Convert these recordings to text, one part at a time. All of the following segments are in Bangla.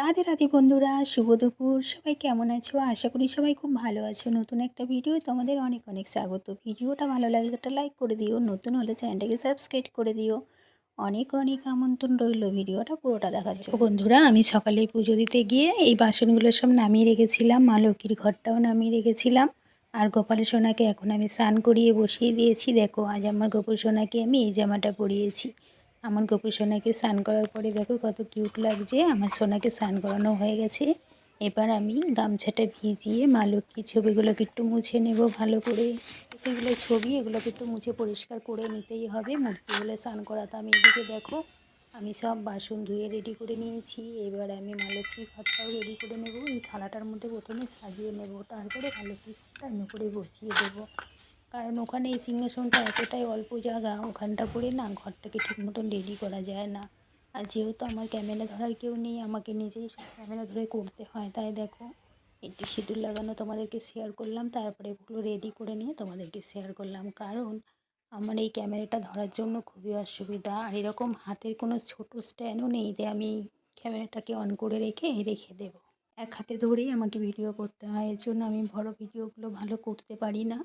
রাধে রাধে বন্ধুরা, শুভ দুপুর। সবাই কেমন আছো? আশা করি সবাই খুব ভালো আছো। নতুন একটা ভিডিও তোমাদের অনেক অনেক স্বাগত। ভিডিওটা ভালো লাগলে একটা লাইক করে দিও, নতুন হলে চ্যানেলটাকে সাবস্ক্রাইব করে দিও। অনেক অনেক আমন্ত্রণ রইল ভিডিওটা, পুরোটা জন্য। বন্ধুরা, আমি সকালে পুজো দিতে গিয়ে এই বাসনগুলো সব নামিয়ে রেখেছিলাম, মা লক্ষ্মীর ঘরটাও নামিয়ে রেখেছিলাম। আর গোপাল সোনাকে এখন আমি স্নান করিয়ে বসিয়ে দিয়েছি। দেখো, আজ আমার গোপাল সোনাকে আমি এই জামাটা পরিয়েছি। আমার গোপু সোনাকে স্নান করার পরে দেখো কত কিউট লাগছে। আমার সোনাকে স্নান করানো হয়ে গেছে। এবার আমি গামছাটা ভিজিয়ে মা লক্ষ্মীর ছবিগুলোকে একটু মুছে নেব ভালো করে। এগুলো ছবি, এগুলোকে একটু মুছে পরিষ্কার করে নিতেই হবে। মূর্তিগুলো স্নান করাতে আমি এদিকে দেখো, আমি সব বাসন ধুয়ে রেডি করে নিয়েছি। এবার আমি মা লক্ষ্মীর ঘরটাও রেডি করে নেব। এই থালাটার মধ্যে প্রথমে সাজিয়ে নেব। তারপরে মা লক্ষ্মীর ঘরটা করে বসিয়ে দেবো। কারণ ওখানে এই সিংহাসনটা এতটাই অল্প জায়গা, ওখানটা করে না ঘরটাকে ঠিক মতন রেডি করা যায় না। আর যেহেতু আমার ক্যামেরা ধরার কেউ নেই, আমাকে নিজেই সব ক্যামেরা ধরে করতে হয়, তাই দেখো। একটু সিঁদুর লাগানো তোমাদেরকে শেয়ার করলাম, তারপরে এগুলো রেডি করে নিয়ে তোমাদেরকে শেয়ার করলাম। কারণ আমার এই ক্যামেরাটা ধরার জন্য খুবই অসুবিধা। আর এরকম হাতের কোনো ছোটো স্ট্যান্ডও নেই যে আমি ক্যামেরাটাকে অন করে রেখে রেখে দেব। এক হাতে ধরেই আমাকে ভিডিও করতে হয়, এর জন্য আমি বড় ভিডিওগুলো ভালো করতে পারি না।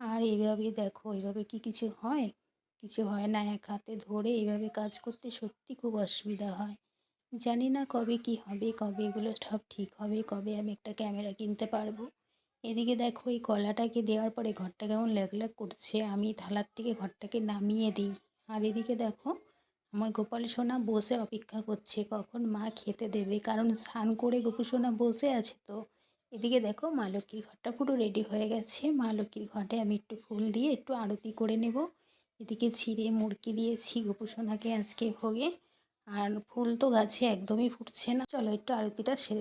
আর এইভাবে দেখো এইভাবে কি কিছু হয়? কিছু হয় না, এক হাতে ধরে এইভাবে কাজ করতে সত্যি খুব অসুবিধা হয়। জানি না কবে কি হবে, কবে এগুলো সব ঠিক হবে, কবে আমি একটা ক্যামেরা কিনতে পারব। এদিকে দেখো, এই কলাটাকে দেওয়ার পরে ঘরটা কেমন ল্যাগ করছে, আমি থালার থেকে ঘরটাকে নামিয়ে দিই। আর এদিকে দেখো, আমার গোপাল সোনা বসে অপেক্ষা করছে, কখন মা খেতে দেবে? কারণ স্নান করে গোপু সোনা বসে আছে তো। এদিকে দেখো মা লক্ষ্মীর ঘরটা পুরো রেডি হয়ে গেছে। মা লক্ষ্মীর ঘরে আমি একটু ফুল দিয়ে একটু আরতি করে নেব। এদিকে ছিঁড়ে মুরকি দিয়েছি গোপুসোনাকে আজকে ভোগে। আর ফুল তো গাছে একদমই ফুটছে না। চলো একটু আরতিটা সেরে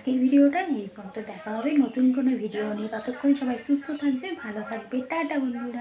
আজকের ভিডিওটা এই পর্যন্ত। দেখা হবে নতুন কোনো ভিডিও নিয়ে। ততক্ষণ সবাই সুস্থ থাকবে ভালো থাকবে টাটা বন্ধুরা।